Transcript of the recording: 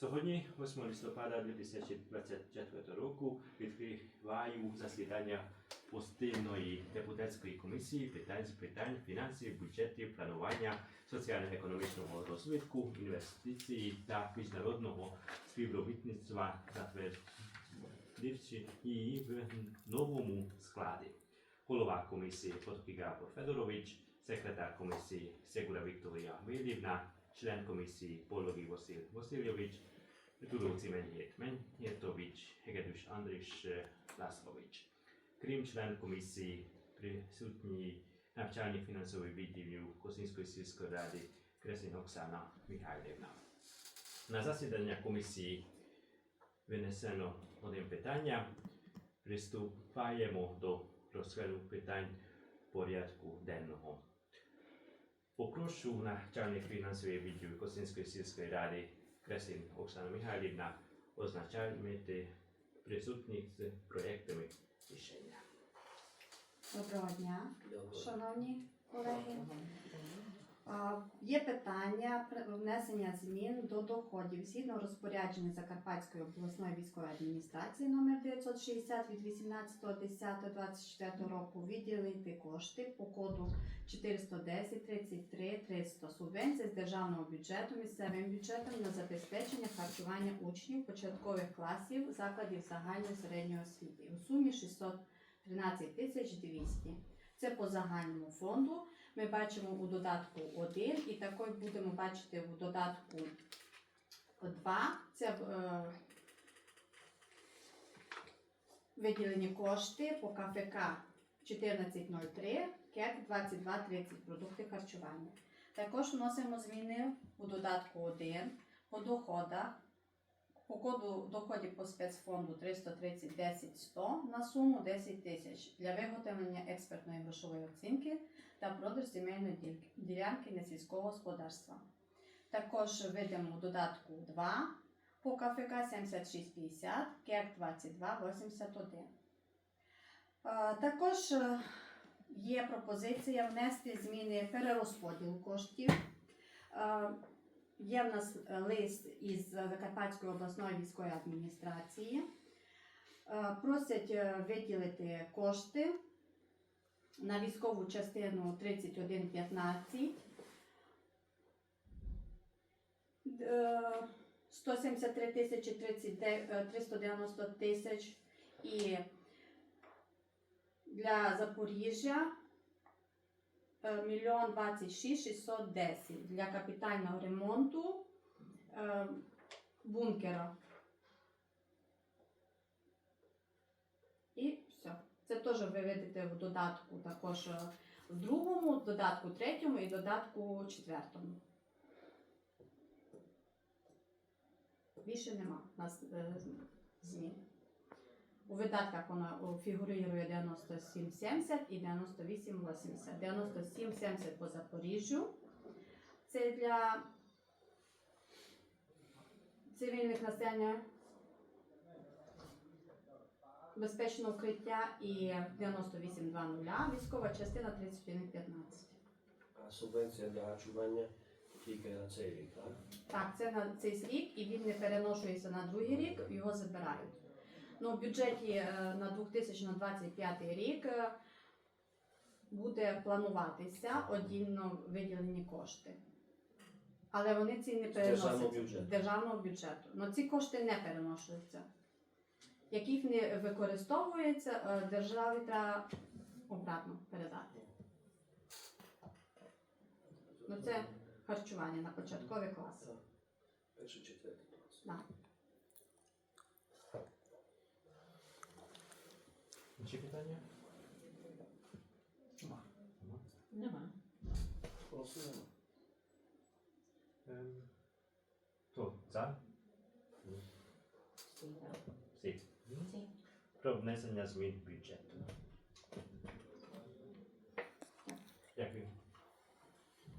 Сьогодні, 8 листопада 2024 року, відкриваю засідання постійної депутатської комісії питань з питань фінансів, бюджетів, планування, соціально-економічного розвитку, інвестицій та міжнародного співробітництва затвердивши її в новому складі. Голова комісії Габор Федорович, секретар комісії Сегура Вікторія Милівна, člen komisí Bollogi Vosil Vosiljović, Tudóci Menyhét Menyhirtović, Hegedűs Andris eh, Lászlović. Krim člen komisí prisutní navčálně financový výdivu Kosinskoj Sivskoj rády Kresin Oksana Mihajlevna. Na zasedanja komisiji veneseno odjem pitanja, pristupajemo do rozgledu pitanj porjadku dennoho Попрошу начальник фінансової відділу Косинської сільської ради Кресін Оксана Михайлівна означати присутніх з проєктами рішення. Доброго дня, шановні колеги. Є питання внесення змін до доходів згідно розпорядження Закарпатської обласної військової адміністрації номер 960 від 18.10.24 року виділити кошти по коду 410 33 300 субвенції з державного бюджету місцевим бюджетом на забезпечення харчування учнів початкових класів закладів загальної середньої освіти у сумі 613 тисяч 200. Це по загальному фонду. Ми бачимо у додатку 1 і також будемо бачити у додатку 2. Це е, виділені кошти по КФК 1403, КЕК 2230 продукти харчування. Також вносимо зміни у додатку 1 по доходах. По коду доходів по спецфонду 330 10 100 на суму 10 тисяч для виготовлення експертної грошової оцінки та продаж земельної ділянки несільського господарства. Також видимо додатку 2 по КФК 7650, КЕК 2281. Е, Також е, є пропозиція внести зміни перерозподілу коштів. Є в нас е, лист із Закарпатської обласної військової адміністрації. Е, Просять е, виділити кошти на військову частину 3115. Е, 173 тисячі 39, е, 390 тисяч і для Запоріжжя мільйон 26 610 для капітального ремонту е, бункера. І все. Це теж ви видите в додатку також е, в другому, в додатку третьому і додатку четвертому. Більше нема у нас е, змін. У видатках вона фігурує 97,70 і 98,80. 97,70 по Запоріжжю. Це для цивільних населення безпечне укриття і 98,20 військова частина 31,15. А субвенція для харчування тільки на цей рік, так? Так, це на цей рік і він не переношується на другий рік, його забирають. Ну, в бюджеті е, на 2025 рік е, буде плануватися одільно виділені кошти. Але вони ці не переносяться бюджету. з державного бюджету. Ну ці кошти не переношуються. Як їх не використовується, е, державі треба обратно передати. Ну це харчування на початкові класи. Перший, четвертий клас. Інші питання? Нема. Нема. Нема. Ем, Хто за? Всі. Всі. Про внесення змін в бюджет.